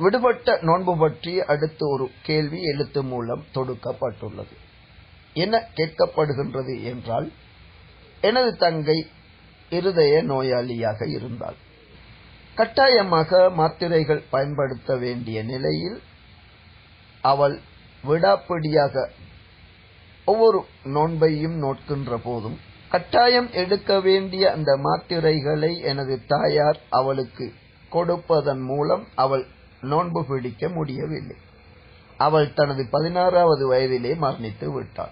விடுபட்ட நோன்பு பற்றி அடுத்து ஒரு கேள்வி எழுத்து மூலம் தொடுக்கப்பட்டுள்ளது. என்ன கேட்கப்படுகின்றது என்றால் எனது தங்கை இருதய நோயாளியாக இருந்தால் கட்டாயமாக மாத்திரைகள் பயன்படுத்த வேண்டிய நிலையில் அவள் விடாப்பிடியாக ஒவ்வொரு நோன்பையும் நோட்கின்ற போதும் கட்டாயம் எடுக்க வேண்டிய அந்த மாத்திரைகளை எனது தாயார் அவளுக்கு கொடுப்பதன் மூலம் அவள் நோன்பு பிடிக்க முடியவில்லை. அவள் தனது பதினாறாவது வயதிலே மரணித்து விட்டாள்.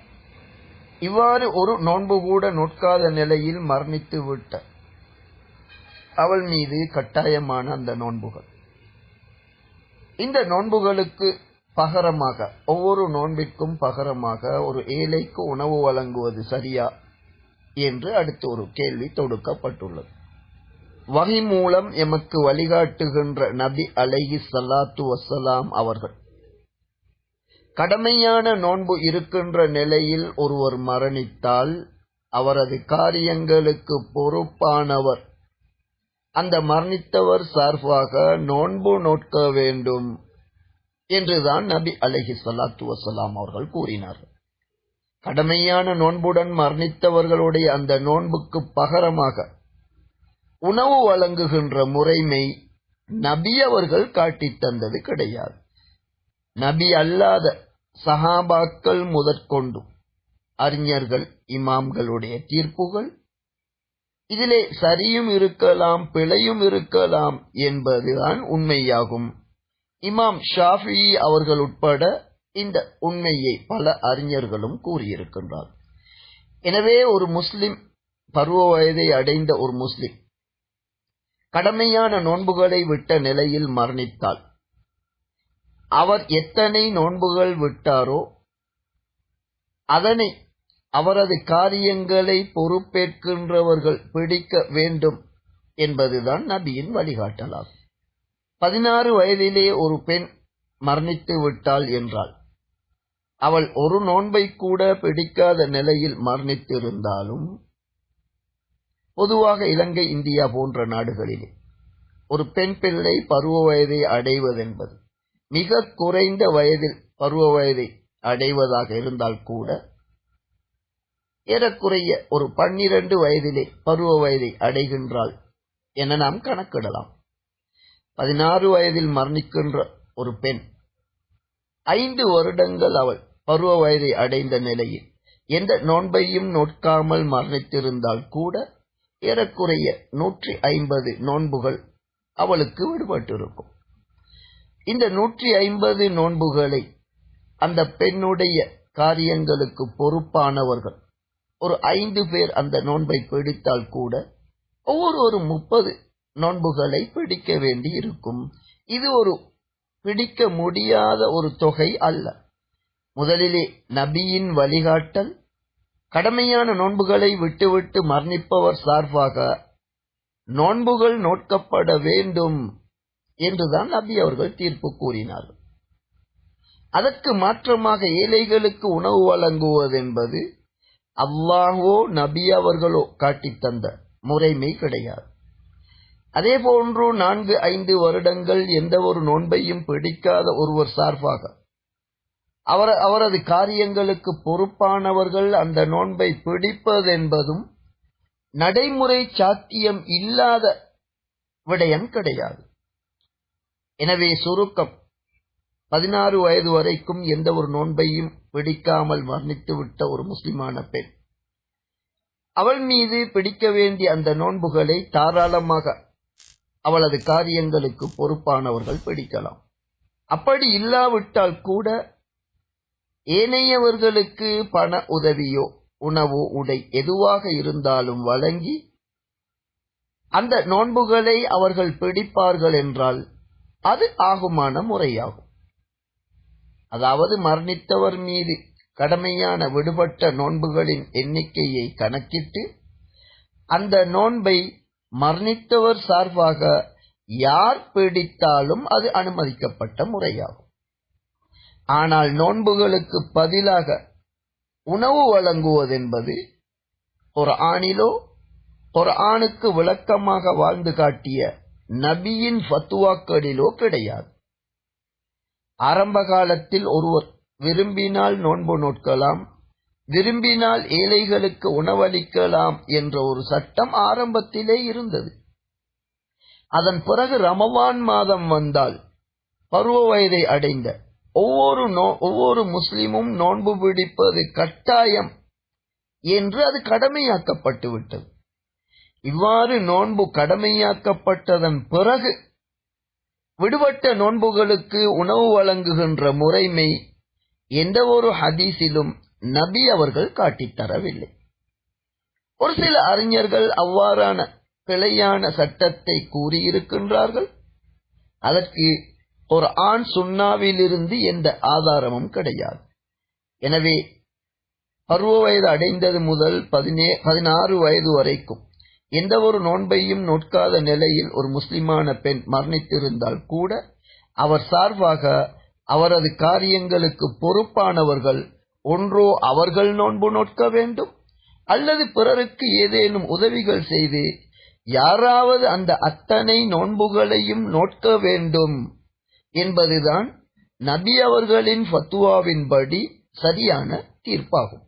இவ்வாறு ஒரு நோன்பு கூட நோட்காத நிலையில் மரணித்து விட்ட அவள் மீது கட்டாயமான அந்த நோன்புகள். இந்த நோன்புகளுக்கு பகரமாக ஒவ்வொரு நோன்பிற்கும் பகரமாக ஒரு ஏழைக்கு உணவு வழங்குவது சரியா? என்று அடுத்து ஒரு கேள்வி தொடுக்கப்பட்டுள்ளது. வகை மூலம் எமக்கு வழிகாட்டுகின்ற நபி அலைஹி சலாத்து வசலாம் அவர்கள். கடமையான நோன்பு இருக்கின்ற நிலையில் ஒருவர் மரணித்தால் அவரது காரியங்களுக்கு பொறுப்பானவர். அந்த மரணித்தவர் சார்பாக நோன்பு நோட்க வேண்டும் என்றுதான் நபி அலஹி சலாத்து வசலாம் அவர்கள் கூறினார்கள். கடமையான நோன்புடன் மரணித்தவர்களுடைய அந்த நோன்புக்கு பகரமாக உணவு வழங்குகின்ற முறைமை நபி அவர்கள் காட்டித் தந்தது கிடையாது. நபி அல்லாத சஹாபாக்கள் முதற்கொண்டும் அறிஞர்கள் இமாம்களுடைய தீர்ப்புகள். இதிலே சரியும் இருக்கலாம் பிழையும் இருக்கலாம் என்பதுதான் உண்மையாகும். இமாம் ஷாஃபி அவர்கள் உட்பட இந்த உண்மையை பல அறிஞர்களும் கூறியிருக்கின்றார் எனவே ஒரு முஸ்லிம் பருவ வயதை அடைந்த ஒரு முஸ்லிம் கடமையான நோன்புகளை விட்ட நிலையில் மரணித்தாள். அவர் எத்தனை நோன்புகள் விட்டாரோ அதனை அவரது காரியங்களை பொறுப்பேற்கின்றவர்கள் பிடிக்க வேண்டும் என்பதுதான் நபியின் வழிகாட்டலாகும். பதினாறு வயதிலே ஒரு பெண் மரணித்து விட்டாள் என்றாள். அவள் ஒரு நோன்பை கூட பிடிக்காத நிலையில் மரணித்திருந்தாலும் பொதுவாக இலங்கை இந்தியா போன்ற நாடுகளிலே ஒரு பெண் பிள்ளை பருவ வயதை அடைவதென்பது மிக குறைந்த வயதில் பருவ வயதை அடைவதாக இருந்தால் கூட ஏறக்குறைய ஒரு பன்னிரண்டு வயதிலே பருவ வயதை அடைகின்றாள் என நாம் கணக்கிடலாம். பதினாறு வயதில் மரணிக்கின்ற ஒரு பெண் ஐந்து வருடங்கள் அவள் பருவ வயதை அடைந்த நிலையில் எந்த நோன்பையும் நோட்காமல் மரணித்திருந்தால் கூட ஏறக்குறைய நூற்றி ஐம்பது நோன்புகள் அவளுக்கு விடுபட்டிருக்கும். இந்த நூற்றி ஐம்பது நோன்புகளை அந்த பெண்ணுடைய காரியங்களுக்கு பொறுப்பானவர்கள் ஒரு ஐந்து பேர் அந்த நோன்பை பிடித்தால் கூட ஒவ்வொரு ஒரு முப்பது நோன்புகளை பிடிக்க வேண்டி இருக்கும் இது ஒரு பிடிக்க முடியாத ஒரு தொகை அல்ல. முதலிலே நபியின் வழிகாட்டல் கடமையான நோன்புகளை விட்டுவிட்டு மரணிப்பவர் சார்பாக நோன்புகள் நோட்கப்பட வேண்டும் என்றுதான் நபி அவர்கள் தீர்ப்பு கூறினார்கள். அதற்கு மாற்றமாக ஏழைகளுக்கு உணவு வழங்குவதென்பது அல்லாஹோ நபி அவர்களோ காட்டித் தந்த முறைமை கிடையாது. அதே போன்று நான்கு ஐந்து வருடங்கள் எந்த ஒரு நோன்பையும் பிடிக்காத ஒருவர் சார்பாக அவர் அவரது காரியங்களுக்கு பொறுப்பானவர்கள் அந்த நோன்பை பிடிப்பதென்பதும் நடைமுறை சாத்தியம் இல்லாத விடயம் கிடையாது. எனவே சுருக்கம் பதினாறு வயது வரைக்கும் எந்த ஒரு நோன்பையும் பிடிக்காமல் மரணித்துவிட்ட ஒரு முஸ்லிமான பெண். அவள் மீது பிடிக்க வேண்டிய அந்த நோன்புகளை தாராளமாக அவளது காரியங்களுக்கு பொறுப்பானவர்கள் பிடிக்கலாம். அப்படி இல்லாவிட்டால் கூட ஏனையவர்களுக்கு பண உதவியோ உணவோ உடை எதுவாக இருந்தாலும் வழங்கி அந்த நோன்புகளை அவர்கள் பிடிப்பார்கள் என்றால் அது ஆகுமான முறையாகும். அதாவது மரணித்தவர் மீது கடமையான விடுபட்ட நோன்புகளின் எண்ணிக்கையை கணக்கிட்டு அந்த நோன்பை மரணித்தவர் சார்பாக யார் பிடித்தாலும் அது அனுமதிக்கப்பட்ட முறையாகும். ஆனால் நோன்புகளுக்கு பதிலாக உணவு வழங்குவதென்பது ஒரு ஆணிலோ ஒரு ஆணுக்கு விளக்கமாக வாழ்ந்து காட்டிய நபியின் ஃபத்துவாக்களிலோ கிடையாது. ஆரம்ப காலத்தில் ஒருவர் விரும்பினால் நோன்பு நோட்கலாம் விரும்பினால் ஏழைகளுக்கு உணவளிக்கலாம் என்ற ஒரு சட்டம் ஆரம்பத்திலே இருந்தது. அதன் பிறகு ரமவான் மாதம் வந்தால் பருவ வயதை அடைந்த ஒவ்வொரு ஒவ்வொரு முஸ்லிமும் நோன்பு பிடிப்பது கட்டாயம் என்று அது கடமையாக்கப்பட்டு விட்டது. இவ்வாறு நோன்பு கடமையாக்கப்பட்டதன் பிறகு விடுபட்ட நோன்புகளுக்கு உணவு வழங்குகின்ற முறைமை எந்த ஒரு ஹதீஸிலும் நபி அவர்கள் காட்டித்தரவில்லை ஒரு சில அறிஞர்கள் அவ்வாறான பிழையான சட்டத்தை கூறியிருக்கின்றார்கள். அதற்கு ஒரு ஆண் சுண்ணாவிலிருந்து எந்த ஆதாரமும் கிடையாது. எனவே பருவ வயது அடைந்தது முதல் பதினே பதினாறு வயது வரைக்கும் எந்த ஒரு நோன்பையும் நோட்காத நிலையில் ஒரு முஸ்லிமான பெண் மரணித்திருந்தால் கூட அவர் சார்பாக அவரது காரியங்களுக்கு பொறுப்பானவர்கள் ஒன்றோ அவர்கள் நோன்பு நோட்க வேண்டும் அல்லது பிறருக்கு ஏதேனும் உதவிகள் செய்து யாராவது அந்த அத்தனை நோன்புகளையும் நோட்க வேண்டும். என்பதுதான் நபி அவர்களின் ஃபத்துவாவின்படி சரியான தீர்ப்பாகும்.